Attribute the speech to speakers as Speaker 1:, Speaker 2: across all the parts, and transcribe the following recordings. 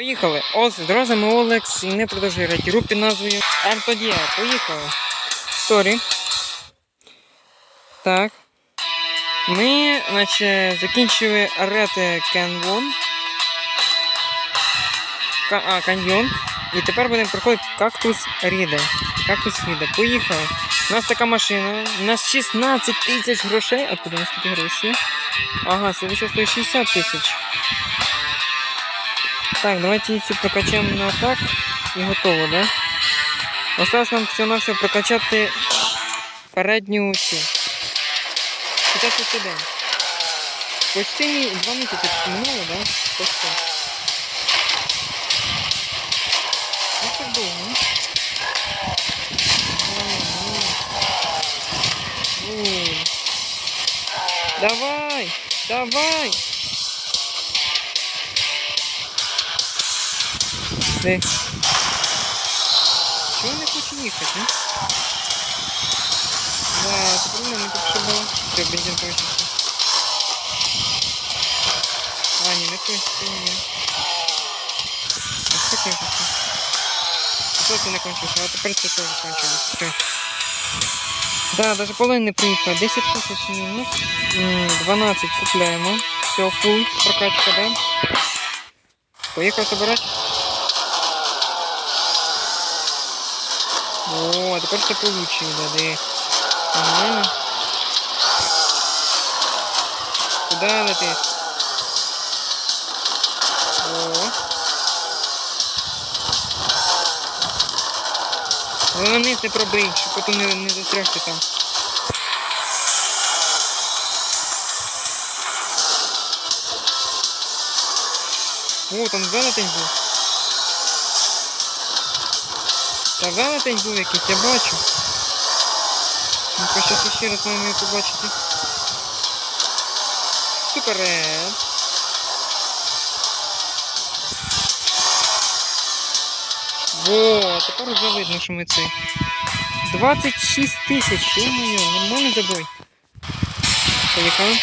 Speaker 1: Поїхали. Ось, з ми Олекс і не продовжує грати під назвою Артодія. Поїхали. Сторі. Так. Ми, наче, закінчили Арете Кенвон. А, каньйон. І тепер будемо проходити кактус Ріде. Кактус Ріде. Поїхали. У нас така машина. У нас 16 тисяч грошей. Откуда у нас такі гроші? Ага, следующее стоїть 60 тисяч. Так, давайте її цю прокачаємо на так і готово, да? Осталось нам все на все прокачати передню цю. Сейчас ось день. Почти мі... два місяці минуло, да? Почти. Ну так довго. ну. Ой. Давай! Давай! Де? Чого не хочу їхати? Да, проблема тут що було. Все, бензин кончився. А, ні, не кончився, ні. А що кончився? Що не кончився? А тепер це теж кончилось. Все. Да, даже половина не приїхала. 10 тисяч мінус. 12 купляємо. Все, фул прокачка, да? Поїхав собирати. О, а тепер все получили, да. Нормально. Куда летиш? О. Головне вниз не пробий, щоб потім не, не застрягти там. О, там велетень був. Та велетень був якийсь, я бачу. Ну-ка, щас ще раз маємо його побачити. Супер! Во, тепер вже видно, що ми цей. 26 тисяч, ё-моё, нормальний забой. Поїхали.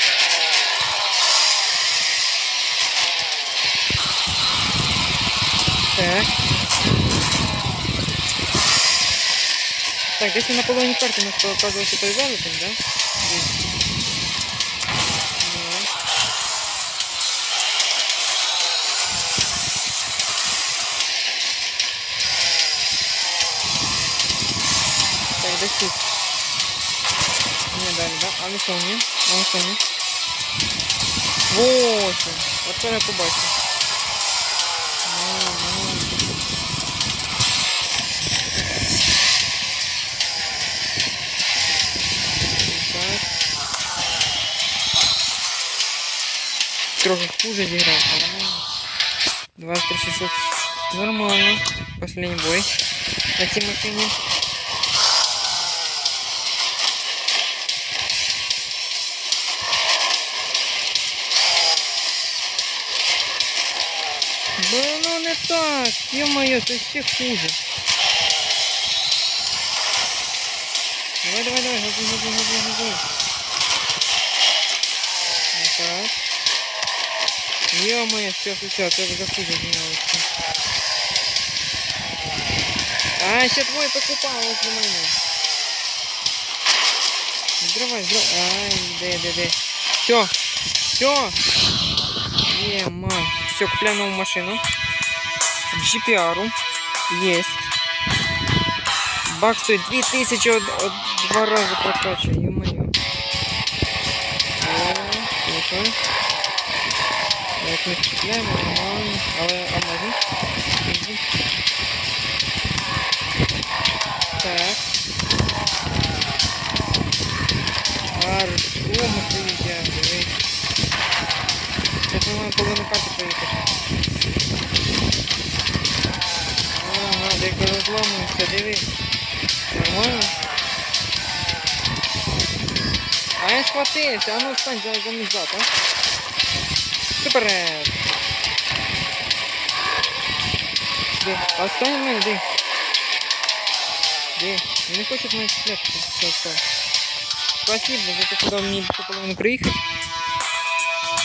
Speaker 1: Так. Так, десь на половині карти у нас показувався той велетень, да? Десь. Ну. Так, десь тут. Не далі, да? А ну що ні? А ну що ні? Восемь. Оце я побачив. Трохи хуже зіграв, але 23600 нормально. Последний бой на цій машині. Да ну не так, ё-моё, це ще хуже. Давай, давай, давай, газуй, газуй, газуй, газуй. Ну так. Ё-моё, все, все, все, це вже хуже знімається. А, ще твоє покупалось до мене. Зривай, зривай. Ай, де, де, де. Все, все. Ема. Все, купляем новую машину. GPR. Есть. Бак стоит 2000 от, от два раза прокача, ё-моё. О, слушай. Так, ми купляємо нормально. Але, а можна? Мгм. Так. Хорошо, ми дивись. Сейчас мы маємо половину карти проїхати. Ага, деяко розломується, диви. Нормально? А я схватився, а ну встань за, за мій а? Супер! Де? А встань в мене, де? Де? Не хоче мене чіпляти, все, все. Спасибо за те, що дав мені половину приїхати.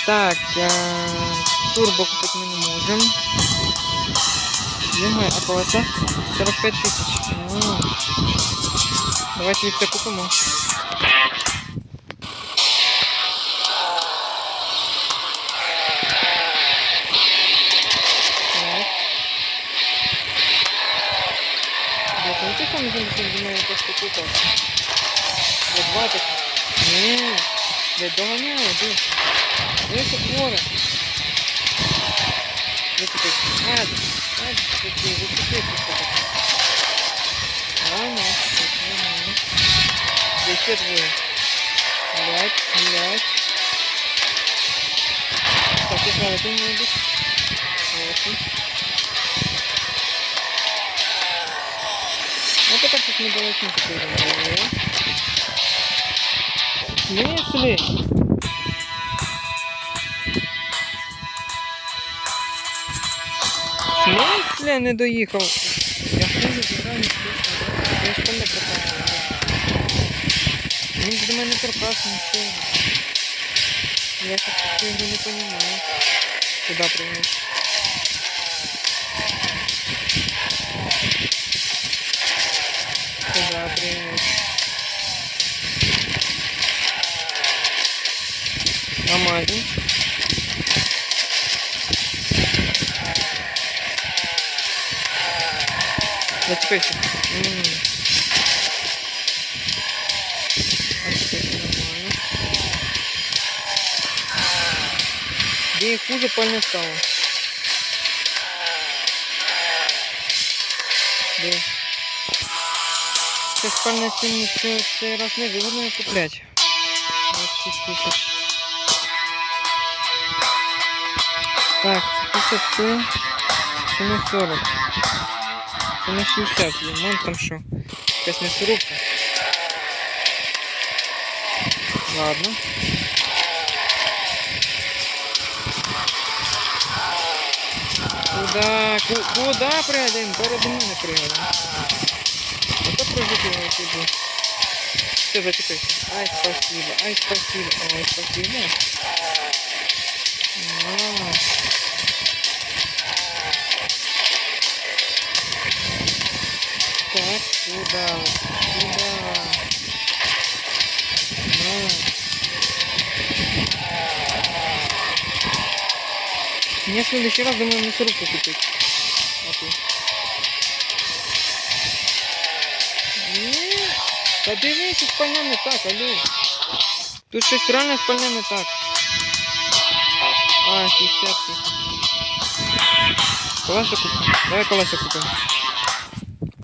Speaker 1: Так, е, турбо купити ми не можемо. Знімай, а колеса? 45 тисяч. Давайте це купимо. Да, це не те саме зробити, до мене просто купа. Де два так. Ні. Де доганяю, де. Де це хворе? Зацепись. А, а, такие, зацепись все-таки. Ладно, нормально. Да еще двое. Блять, блять. Так, я знаю, ты не быть. Вот. Ну, это как-то с недолечным теперь. В смысле? В смысле не доїхав? Я хуже зіграв, не слышно. Я ж там не пропав. Він ж до мене пропав нічого. Я щось цю ігру не abrimos a margem. Dá te fechar. Hum. Vai te fechar a margem. Bem cuja panição. Цін це, цей раз не вигодно куплять. 26 тисяч. Так, це 50 стоїть. Це не 40. Це на 60, вон там що. Якась м'ясорубка. Ладно. Куда? Ку- Куда прыгаем? Перед мене прыгаем. Это прыгать тебе. Все, зачекайся. Ай, спасибо. Ай, спасибо. Ой, спасибо. А. Так, куда? Куда? На. Мне в следующий раз думаю мясорубку купить. А ты? Ні. Та дивись, спальня не так, алло. Тут щось реально спальня не так. А, 60 тисяч. Колеса купим. Давай колеса купим.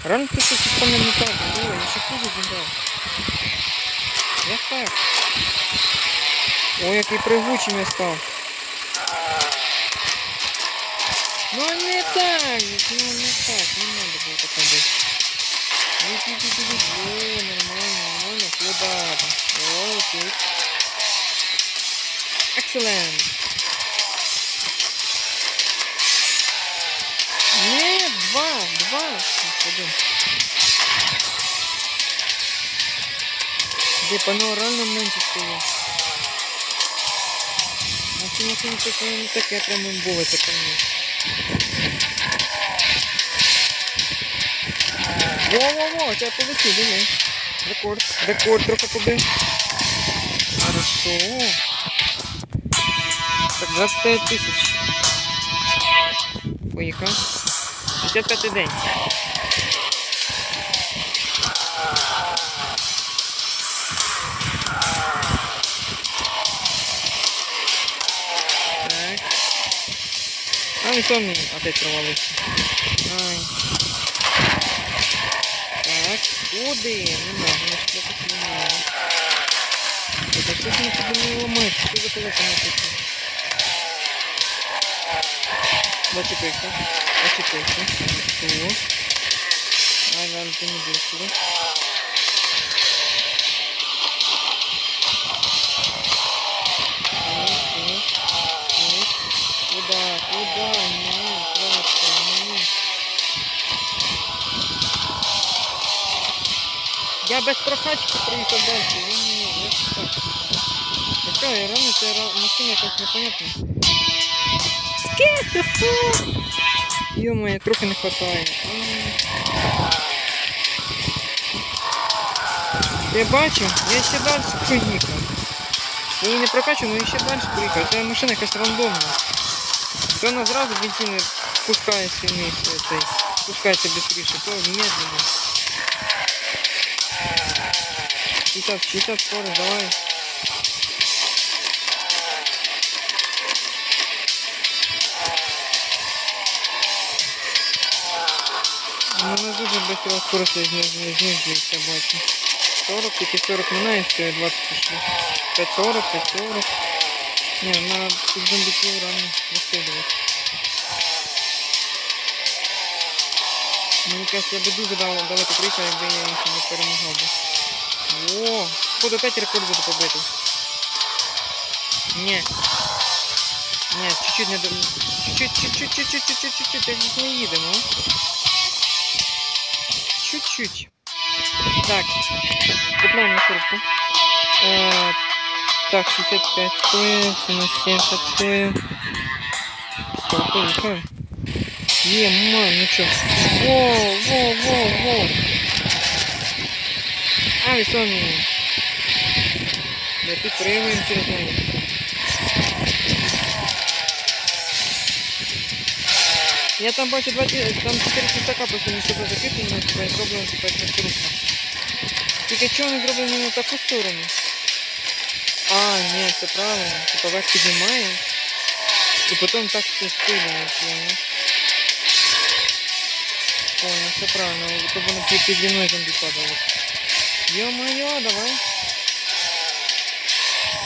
Speaker 1: Реально тут щось спальня не так. Алло, я ще хуже зіграв. Як так? Ой, який пригучий я став. Ну не так, ну не так, не надо было так быть. О, нормально, нормально, куда? Окей. Excellent. Нет, два, два. Один. Где панорамно меньше стоит. А ці щось вони не таке прям імбове, це пойму. Во-во-во, це полетів, диви. Рекорд. Рекорд трохи побив. Хорошо. Так, 25 тисяч. Поїхав. 55 день. Так. А, і сон опять провалився. Так, куди? Не можна, не шляпати не що ж ми тобі не подумала Що за колеса не тут? Зачепився. Зачепився. Ай, ладно, ти не будешь Я без прокачки приїхав далі. Ні, ні, ні, так. Я сказав, реально це машина якась непонятна. Скільки? Йо-моє, трохи не хватає. Я бачу, я ще далі проїхав. Я її не прокачу, але ще далі проїхав. Це машина якась рандомна. То вона зразу бензин пускає сильніше. Пускається швидше, то медленно. 50, 50 скорость, давай. Ну, вона дуже швидко скорость знижується, бачу. 40, тільки 40 минає, все, 20 пішли. 540, 540. Не, на тут зомбиків рано вистрілювати. Мені кажется, я би дуже дал- далеко приїхав, якби я їх не перемагав би. О, походу опять рекорд буду побити. Не. Не, чуть-чуть не до... Чуть-чуть, чуть-чуть, чуть-чуть, чуть-чуть, чуть-чуть, чуть-чуть, не їдемо. Чуть-чуть. Так, купляємо мусорку. Е, так, 65 стоїть, це на 70 стоїть. Все, поїхали. Є, мам, нічого. Во, во, во, во. А, весомі. Да підтримуємо через неї. Я там бачу 20, там 4 чисака просто не себе закріплено, типа зроблено типа мусорка. Тільки чого не зроблено на таку сторону? А, ні, це правильно. Типа верх піднімає. І потім так все спилює, понял? Понял, все правильно. То воно під піді мною зомбі падало. Ё-моё, давай.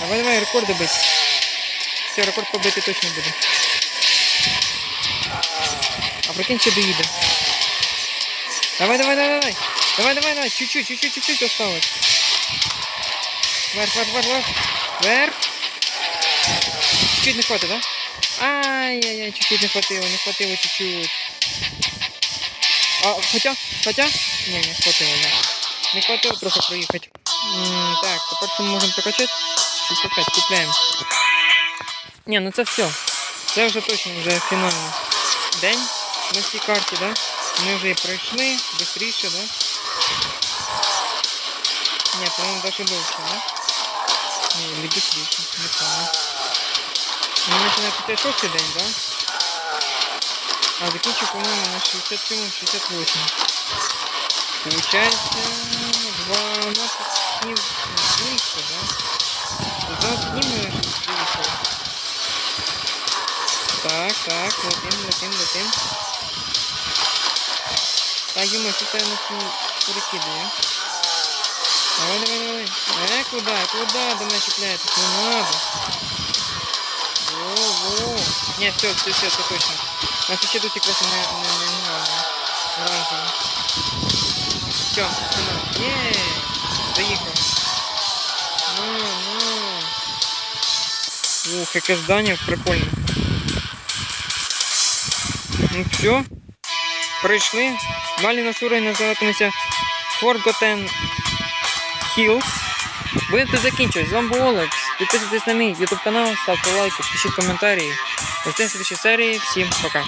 Speaker 1: Давай, давай, рекорди бить. Все, рекорд побити точно буде. А прикинь, ще доїде. Давай, давай, давай, давай. Давай, давай, давай. Чуть-чуть, чуть-чуть, чуть-чуть осталось. Вверх, вверх, вверх, вверх. Вверх. Чуть-чуть не хватит, да? Ай-яй-яй, чуть-чуть не хватило, не хватило чуть-чуть. А, хотя, хотя? Не, не хватило, да. Не хватило трохи проїхати. Так, тепер що ми можемо прокачати? 65, купляємо. Ні, ну це все. Це вже точно вже фінальний день на цій карті, да? Ми вже і пройшли, швидше, да? Ні, по-моєму, навіть довше, да? Не швидше, не пам'ятаю. Ми починаємо 56 день, да? А закінчив, по-моєму, на 67-68. Получається 12 днів більше, да? 12 днів ми приїхали. Так, так, летим, летим, летим. Так, Юма, что-то я на всю перекидываю. Давай, давай, давай. Э, куда? Куда до меня цепляется? Не надо. Во, во. Не, все, все, все, все точно. У нас еще досик просто не, не, не, не Все, все, не, доехал. Ну, ну. Ух, яке здання прикольне. Ну все. Пройшли. Далі на уровень називатиметься Forgotten Hills. Будете закінчувати. З вами був Олекс. Підписуйтесь на мій YouTube канал, ставте лайки, пишіть коментарі. До следующей серії. Всім пока.